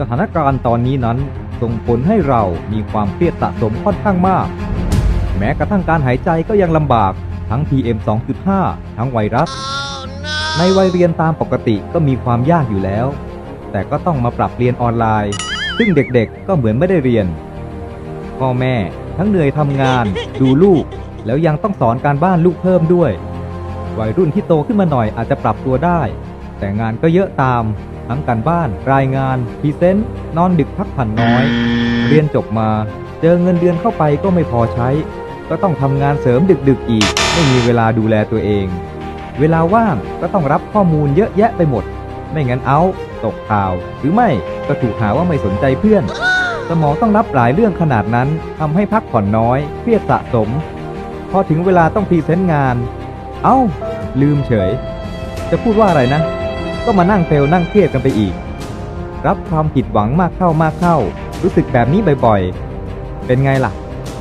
สถานการณ์ตอนนี้นั้นส่งผลให้เรามีความเครียดสะสมค่อนข้างมาก แม้กระทั่งการหายใจก็ยังลำบากทั้ง PM 2.5 ทั้งไวรัสในวัยเรียนตามปกติก็มีความยากอยู่แล้ว แต่ก็ต้องมาปรับเรียนออนไลน์ ซึ่งเด็กๆก็เหมือนไม่ได้เรียน พ่อแม่ทั้งเหนื่อยทำงาน ดูลูก แล้วยังต้องสอนการบ้านลูกเพิ่มด้วย วัยรุ่นที่โตขึ้นมาหน่อยอาจจะปรับตัวได้ แต่งานก็เยอะตาม ทั้งการบ้าน รายงานพรีเซนต์นอนดึกพักผ่อนน้อย เรียนจบมา เจอเงินเดือนเข้าไปก็ไม่พอใช้ ก็ต้องทำงานเสริมดึกๆอีก ไม่มีเวลาดูแลตัวเอง เวลาว่างก็ต้องรับข้อมูลเยอะแยะไปหมด ไม่งั้นเอา ตกข่าว หรือไม่ก็ถูกหาว่าไม่สนใจเพื่อน สมองต้องรับหลายเรื่องขนาดนั้นทำให้พักผ่อนน้อยเครียดสะสม พอถึงเวลาต้องพรีเซนต์งาน เอ้า ลืมเฉย จะพูดว่าอะไรนะ ก็มานั่งเฟลนั่งเครียดกันไปอีก รับความผิดหวังมากเข้ามากเข้า รู้สึกแบบนี้บ่อยๆ เป็นไงล่ะ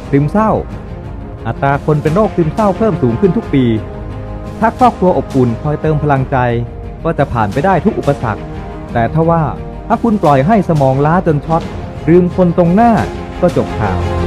ซึมเศร้า อัตราคนเป็นโรคซึมเศร้าเพิ่มสูงขึ้นทุกปี ถ้าครอบครัวอบอุ่นคอยเติมพลังใจ ก็จะผ่านไปได้ทุกอุปสรรค แต่ถ้าว่าถ้าคุณปล่อยให้สมองล้าจนช็อตลืมคนตรงหน้าก็จบข่าว